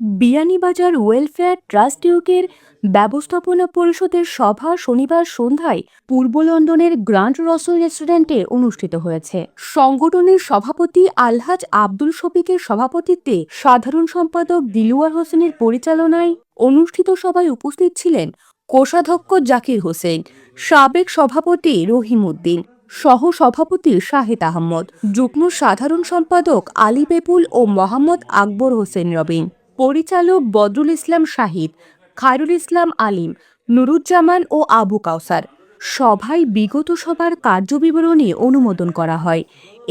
Beanibazar welfare trust ইউকের ব্যবস্থাপনা পরিষদের সভা শনিবার সন্ধ্যায় পূর্ব লন্ডনের গ্র্যান্ড রসল রেস্টুরেন্টে অনুষ্ঠিত হয়েছে। সংগঠনের সভাপতি আলহাজ আব্দুল শফিকের সভাপতিত্বে সাধারণ সম্পাদক দিলুয়ার হোসেনের পরিচালনায় অনুষ্ঠিত সভায় উপস্থিত ছিলেন কোষাধ্যক্ষ জাকির হোসেন, সাবেক সভাপতি রহিম উদ্দিন, সহ সভাপতি শাহেদ আহমদ, যুগ্ম সাধারণ সম্পাদক আলী বেপুল ও মোহাম্মদ আকবর হোসেন রবিন। পরিচালক বদরুল ইসলাম শাহিদ, খায়রুল ইসলাম আলিম, নুরুজ্জামান ও আবু কাউসার। সভায় বিগত সভার কার্যবিবরণী অনুমোদন করা হয়।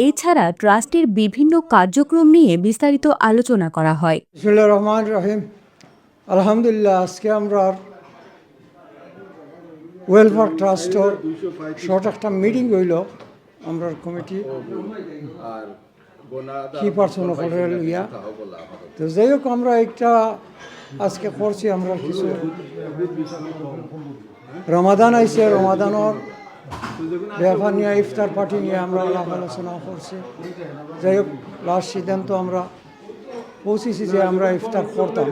এছাড়া ট্রাস্টের বিভিন্ন কার্যক্রম নিয়ে বিস্তারিত আলোচনা করা হয়। রহমান রহিম। আলহামদুলিল্লাহ, আজকে আমরা ওয়েলফেয়ার একটা মিটিং হইল, আমরা কমিটি। কি পার্সন করে লইয়া তো যাই হোক আমরা একটা আজকে করছি আমরা কিছু রমাদান আইছে রমাদানের ব্যাপার নিয়ে ইফতার পার্টি নিয়ে আমরা আলাপ আলোচনা করছি। যাই হোক লাস্ট সিদ্ধান্ত আমরা পৌঁছেছি যে আমরা ইফতার করতাম।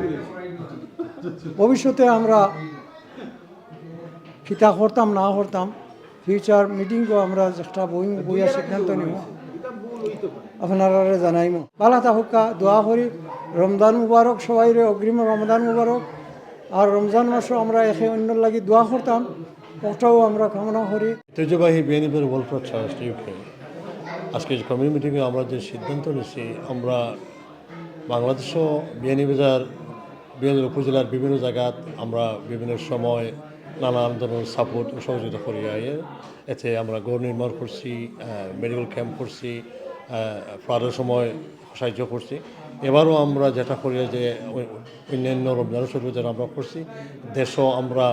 ভবিষ্যতে আমরা কিতা করতাম না করতাম ফিউচার মিটিংও আমরা একটা বই বইয়া সিদ্ধান্ত নিব। আপনারা জানাইম। বালা তাহুকা, দোয়া করি। রমজান মুবারক সবাই অগ্রিম রমজান মুবারক। আর রমজান মাসও আমরা একে অন্যর লাগি দোয়া করতাম। ওটাও আমরা কামনা করি। ঐতিহ্যবাহী বিএনপির ওয়েলফেয়ার ট্রাস্ট আজকে যে কমিউনি মিটিংয়ে আমরা যে সিদ্ধান্ত নিয়েছি, আমরা বাংলাদেশও বিয়ানীবাজার বিয়ানীর উপজেলার বিভিন্ন জায়গাত আমরা বিভিন্ন সময় নানান ধরনের সাপোর্ট সহযোগিতা করি এতে আমরা গড় নির্মাণ করছি মেডিকেল ক্যাম্প করছি ফ্লাডের সময় সাহায্য করছি। এবারও আমরা যেটা করি যে, অন্যান্য রমজান শরীফ আমরা করছি। দেশও আমরা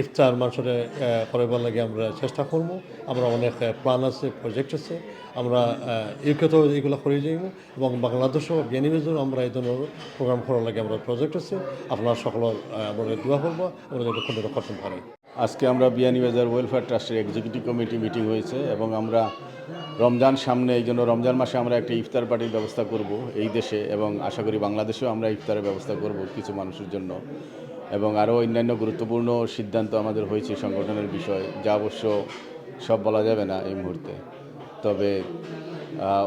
ইফতার মানুষের করাবার লাগে আমরা চেষ্টা করব। আমরা অনেক প্ল্যান আছে প্রজেক্ট আছে। আমরা ইউকেতেও এগুলো করে যাইব। এবং বাংলাদেশও বিয়ানিবেজও আমরা এই ধরনের প্রোগ্রাম করার লাগে আমরা প্রজেক্ট আছে। আপনার সকলের আমরা দোয়া করব। আমরা যাতে কোনো আজকে আমরা বিয়ানীবাজার ওয়েলফেয়ার ট্রাস্টের এক্সিকিউটিভ কমিটি মিটিং হয়েছে এবং আমরা রমজান সামনে, এই জন্য রমজান মাসে আমরা একটা ইফতার পার্টির ব্যবস্থা করব এই দেশে এবং আশা করি বাংলাদেশেও আমরা ইফতারের ব্যবস্থা করব কিছু মানুষের জন্য। এবং আরও অন্যান্য গুরুত্বপূর্ণ সিদ্ধান্ত আমাদের হয়েছে সংগঠনের বিষয়, যা অবশ্য সব বলা যাবে না এই মুহূর্তে। তবে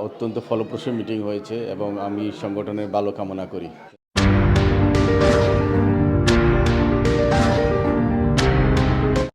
অত্যন্ত ফলপ্রসূ মিটিং হয়েছে এবং আমি সংগঠনের ভালো কামনা করি।